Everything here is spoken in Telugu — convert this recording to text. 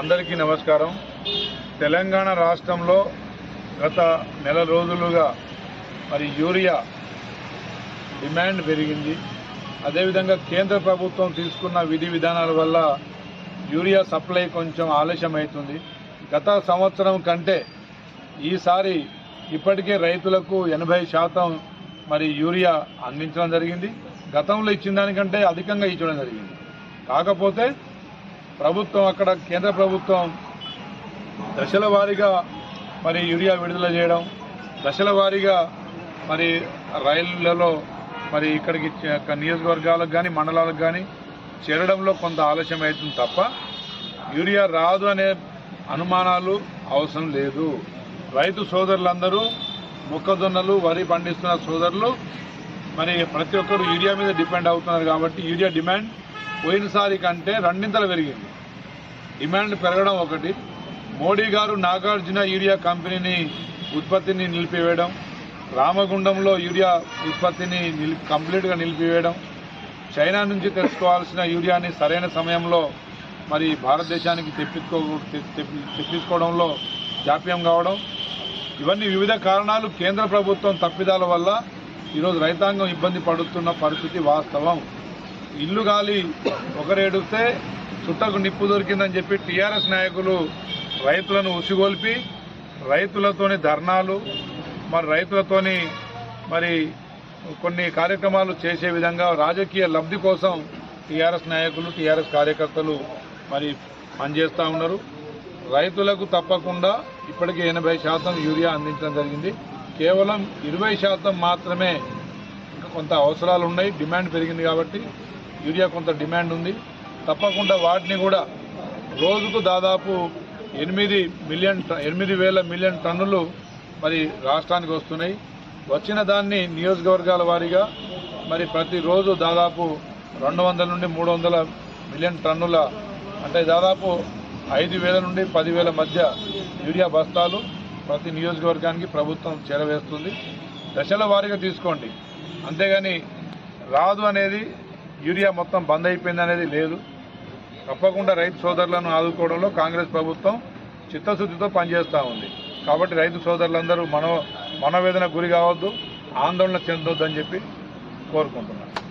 అందరికీ నమస్కారం. తెలంగాణ రాష్ట్రంలో గత నెల రోజులుగా మరి యూరియా డిమాండ్ పెరిగింది. అదేవిధంగా కేంద్ర ప్రభుత్వం తీసుకున్న విధి విధానాల వల్ల యూరియా సప్లై కొంచెం ఆలస్యం అవుతుంది గత సంవత్సరం కంటే ఈసారి ఇప్పటికే రైతులకు ఎనభై శాతం మరి యూరియా అందించడం జరిగింది. గతంలో ఇచ్చిన దానికంటే అధికంగా ఇచ్చడం జరిగింది. కాకపోతే ప్రభుత్వం అక్కడ కేంద్ర ప్రభుత్వం దశల వారీగా మరి యూరియా విడుదల చేయడం దశల వారీగా మరి రైళ్ళలో మరి ఇక్కడికి నియోజకవర్గాలకు కానీ మండలాలకు కానీ చేరడంలో కొంత ఆలస్యం అవుతుంది తప్ప యూరియా రాదు అనే అనుమానాలు అవసరం లేదు. రైతు సోదరులందరూ మొక్కజొన్నలు వరి పండిస్తున్న సోదరులు మరి ప్రతి ఒక్కరు యూరియా మీద డిపెండ్ అవుతున్నారు కాబట్టి యూరియా డిమాండ్ పోయినసారి కంటే రెండింతలు పెరిగింది. డిమాండ్ పెరగడం ఒకటి. మోడీ గారు నాగార్జున యూరియా కంపెనీని ఉత్పత్తిని నిలిపివేయడం. రామగుండంలో యూరియా ఉత్పత్తిని నిలి కంప్లీట్గా నిలిపివేయడం. చైనా నుంచి తెచ్చుకోవాల్సిన యూరియాని సరైన సమయంలో మరి భారతదేశానికి తెప్పించుకో తెప్పి- తెప్పించుకోవడంలో జాప్యం కావడం. ఇవన్నీ వివిధ కారణాలు కేంద్ర ప్రభుత్వం తప్పిదాల వల్ల ఈరోజు రైతాంగం ఇబ్బంది పడుతున్న పరిస్థితి వాస్తవం. ఇల్లు గాలి ఒకరేడితే చుట్టకు నిప్పు దొరికిందని చెప్పి టీఆర్ఎస్ నాయకులు రైతులను ఉసిగొల్పి రైతులతోని ధర్నాలు మరి రైతులతోని మరి కొన్ని కార్యక్రమాలు చేసే విధంగా రాజకీయ లబ్ధి కోసం టీఆర్ఎస్ నాయకులు టీఆర్ఎస్ కార్యకర్తలు మరి పనిచేస్తూ ఉన్నారు. రైతులకు తప్పకుండా ఇప్పటికే ఎనభై శాతం యూరియా అందించడం జరిగింది. కేవలం ఇరవై శాతం మాత్రమే కొంత అవసరాలు ఉన్నాయి. డిమాండ్ పెరిగింది కాబట్టి యూరియా కొంత డిమాండ్ ఉంది. తప్పకుండా వాటిని కూడా రోజుకు దాదాపు ఎనిమిది మిలియన్ ఎనిమిది వేల మిలియన్ టన్నులు మరి రాష్ట్రానికి వస్తున్నాయి. వచ్చిన దాన్ని నియోజకవర్గాల వారీగా మరి ప్రతిరోజు దాదాపు రెండు వందల నుండి మూడు వందల మిలియన్ టన్నుల అంటే దాదాపు ఐదు వేల నుండి పదివేల మధ్య యూరియా బస్తాలు ప్రతి నియోజకవర్గానికి ప్రభుత్వం చేరవేస్తుంది. దశల వారీగా తీసుకోండి. అంతేగాని రాదు అనేది యూరియా మొత్తం బంద్ అయిపోయింది అనేది లేదు. తప్పకుండా రైతు సోదరులను ఆదుకోవడంలో కాంగ్రెస్ ప్రభుత్వం చిత్తశుద్ధితో పనిచేస్తూ ఉంది. కాబట్టి రైతు సోదరులందరూ మనో మనోవేదన గురి కావద్దు ఆందోళన చెందొద్దని చెప్పి కోరుకుంటున్నాను.